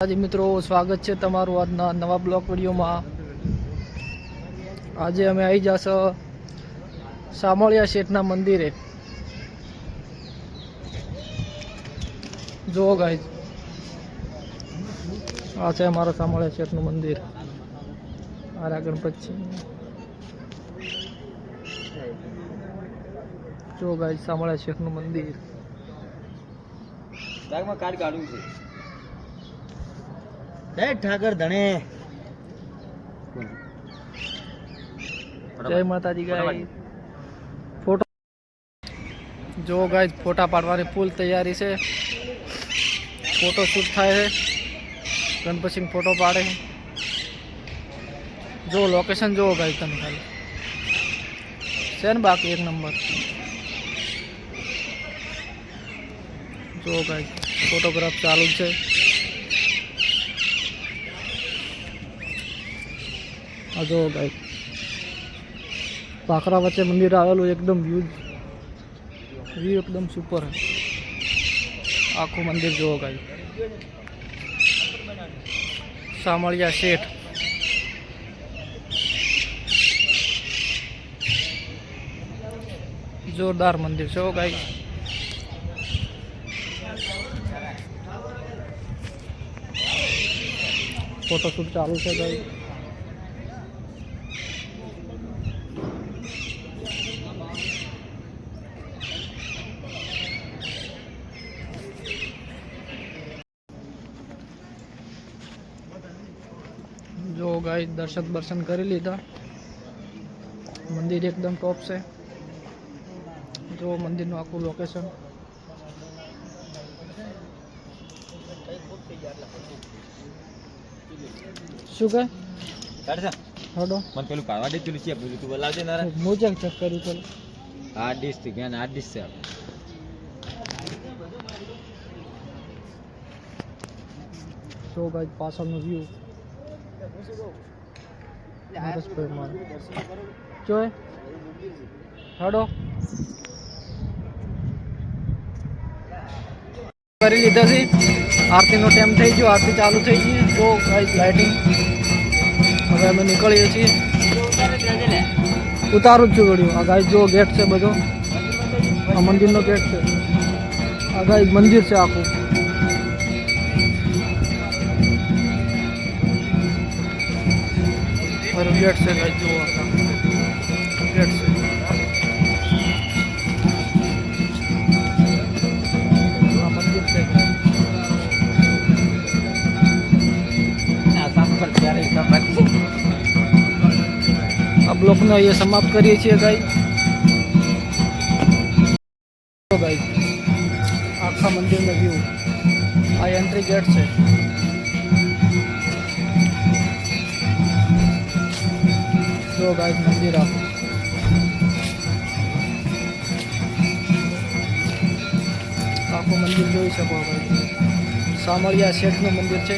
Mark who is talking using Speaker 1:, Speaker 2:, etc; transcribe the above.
Speaker 1: આજે મિત્રો, સ્વાગત છે તમારું આજના નવા બ્લોક વિડીયોમાં. આજે અમે આવી જશો, સામળિયા શેઠના મંદિરે. જુઓ ગાઈ આ છે અમારા સામળિયા શેઠનું મંદિર. આરા ગણપત છે જુઓ ગાઈ સામળિયા શેઠનું મંદિર.
Speaker 2: કાઢવું છે. જય ઠાકર ધણે.
Speaker 1: જય માતાજી ગાય ફોટો જો ગાય ફોટા પાડવાની ફૂલ તૈયારી છે. ફોટો શૂટ થાય છે. ગણપત ફોટો પાડે છે. જો લોકેશન જુઓ ગાય તમે ખાલી. છે ને બાકી એક નંબર જો ગાય ફોટોગ્રાફ ચાલુ છે. આ જો ગાય પાખરા વચ્ચે મંદિર આવેલું એકદમ વ્યૂ વ્યૂ એકદમ સુપર હે આખું મંદિર જોવો ગાય સામળિયા શેઠ જોરદાર મંદિર છે હો ગાય ફોટોશૂટ ચાલુ છે ગાય જો ગાય દર્શન દર્શન કરી લીધા. મંદિર એકદમ ટોપ છે. જો મંદિરનું આખું લોકેશન શું કહે?
Speaker 2: કાઢ છે
Speaker 1: હડો.
Speaker 2: મને પેલું કાઢવા દે પેલું છે પેલું તું બોલાવજે ને રે.
Speaker 1: હું ચેક ચેક કર્યું ચાલો
Speaker 2: આ ડીશથી ગયા આ ડીશ છે
Speaker 1: જો ગાય પાછળનો વ્યૂ નરેશભાઈ મારો કરી લીધા છે. આરતીનો ટાઈમ થઈ ગયો. આરતી ચાલુ થઈ ગઈ. જો ગાઈસ લાઇટિંગ હવે અમે નીકળીએ છીએ. ઉતારું જ છું ગળ્યું આ જો ગેટ છે બધો. આ મંદિરનો ગેટ છે. આ મંદિર છે આખું. મારું ગેટ છે જુઓ આપણા ગેટ છે. આ બ્લોકને અહીંયા સમાપ્ત કરીએ છીએ ગાઈ. ગાઈ આખા મંદિરનો વ્યૂ આ એન્ટ્રી ગેટ છે. જો ગાઈ મંદિર આખું આખું મંદિર જોઈ શકો ગાઈ સામળિયા શેઠનું મંદિર છે.